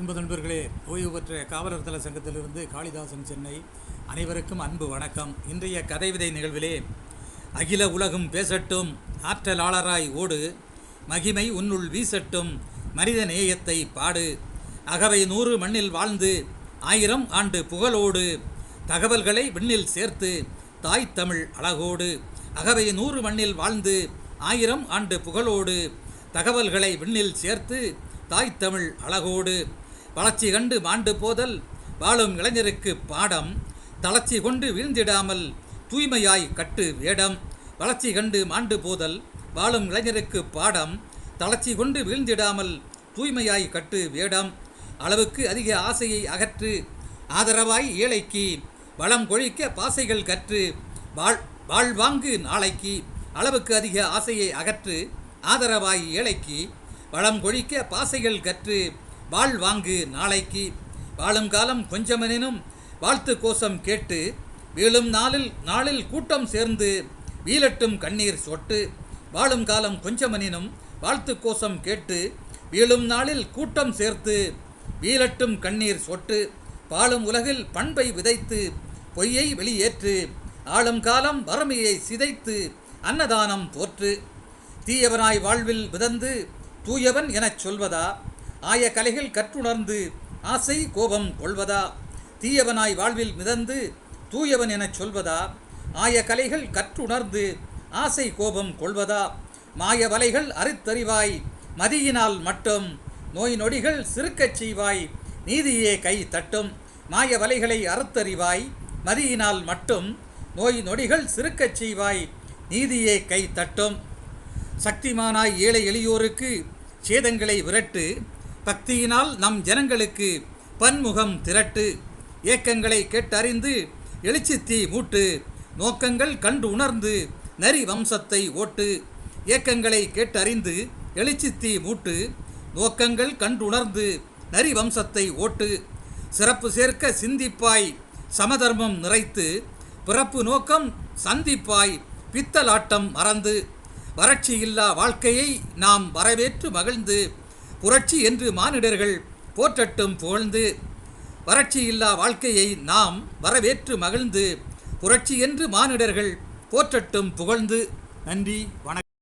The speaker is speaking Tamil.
அன்பு நண்பர்களே ஓய்வு பெற்ற காவலர் தள சங்கத்திலிருந்து காளிதாசன் சென்னை. அனைவருக்கும் அன்பு வணக்கம். இன்றைய கதை விதை நிகழ்விலே அகில உலகும் பேசட்டும் ஆற்றலாளராய் ஓடு மகிமை உன்னுள் வீசட்டும் மனித நேயத்தை பாடு அகவை நூறு மண்ணில் வாழ்ந்து ஆயிரம் ஆண்டு புகழோடு தகவல்களை விண்ணில் சேர்த்து தாய் தமிழ் அழகோடு அகவை நூறு மண்ணில் வாழ்ந்து ஆயிரம் ஆண்டு புகழோடு தகவல்களை விண்ணில் சேர்த்து தாய் தமிழ் அழகோடு வளர்ச்சி கண்டு மாண்டு போதல் வாழும் இளைஞருக்கு பாடம் தளர்ச்சி கொண்டு வீழ்ந்திடாமல் தூய்மையாய் கட்டு வேடம் வளர்ச்சி கண்டு மாண்டு போதல் வாழும் இளைஞருக்கு பாடம் தளர்ச்சி கொண்டு வீழ்ந்திடாமல் தூய்மையாய் கட்டு வேடம் அளவுக்கு அதிக ஆசையை அகற்று ஆதரவாய் ஏழைக்கு வளம் கொழிக்க பாசைகள் கற்று வாழ் வாழ்வாங்கு நாளைக்கு அளவுக்கு அதிக ஆசையை அகற்று ஆதரவாய் ஏழைக்கு வளம் கொழிக்க பாசைகள் கற்று வாழ் வாங்கு நாளைக்கு. வாழும் காலம் கொஞ்சமெனினும் வாழ்த்து கோஷம் கேட்டு வீழும் நாளில் நாளில் கூட்டம் சேர்ந்து வீழட்டும் கண்ணீர் சொட்டு. வாழும் காலம் கொஞ்சமெனினும் வாழ்த்து கோஷம் கேட்டு வீழும் நாளில் கூட்டம் சேர்த்து வீழட்டும் கண்ணீர் சொட்டு. பாழும் உலகில் பண்பை விதைத்து பொய்யை வெளியேற்று ஆளும் காலம் வறுமையை சிதைத்து அன்னதானம் போற்று தீயவனாய் வாழ்வில் விதந்து தூயவன் எனச் சொல்வதா? ஆய கலைகள் கற்றுணர்ந்து ஆசை கோபம் கொள்வதா? தீயவனாய் வாழ்வில் மிதந்து தூயவன் எனச் சொல்வதா? ஆய கலைகள் கற்றுணர்ந்து ஆசை கோபம் கொள்வதா? மாய வலைகள் அறுத்தறிவாய் மதியினால் மட்டும் நோய் நொடிகள் சிறுக்கச் செய்வாய் நீதியே கை தட்டும் மாய வலைகளை அறுத்தறிவாய் மதியினால் மட்டும் நோய் நொடிகள் சிறுக்கச் செய்வாய் நீதியே கை தட்டும். சக்திமானாய் ஏழை எளியோருக்கு சேதங்களை விரட்டு பக்தியினால் நம் ஜனங்களுக்கு பன்முகம் திரட்டு. ஏக்கங்களை கேட்டறிந்து எழுச்சி தீ மூட்டு. நோக்கங்கள் கண்டு உணர்ந்து நரி வம்சத்தை ஓட்டு. ஏக்கங்களை கேட்டறிந்து எழுச்சி தீ மூட்டு. நோக்கங்கள் கண்டுணர்ந்து நரி வம்சத்தை ஓட்டு. சிறப்பு சேர்க்க சிந்திப்பாய் சமதர்மம் நிறைத்து. பிறப்பு நோக்கம் சந்திப்பாய் பித்தலாட்டம் மறந்து. வறட்சி இல்லா வாழ்க்கையை நாம் வரவேற்று மகிழ்ந்து. புரட்சி என்று மானிடர்கள் போற்றட்டும் புகழ்ந்து வறட்சி இல்லா வாழ்க்கையை நாம் வரவேற்று மகிழ்ந்து புரட்சி என்று மானிடர்கள் போற்றட்டும் புகழ்ந்து. நன்றி வணக்கம்.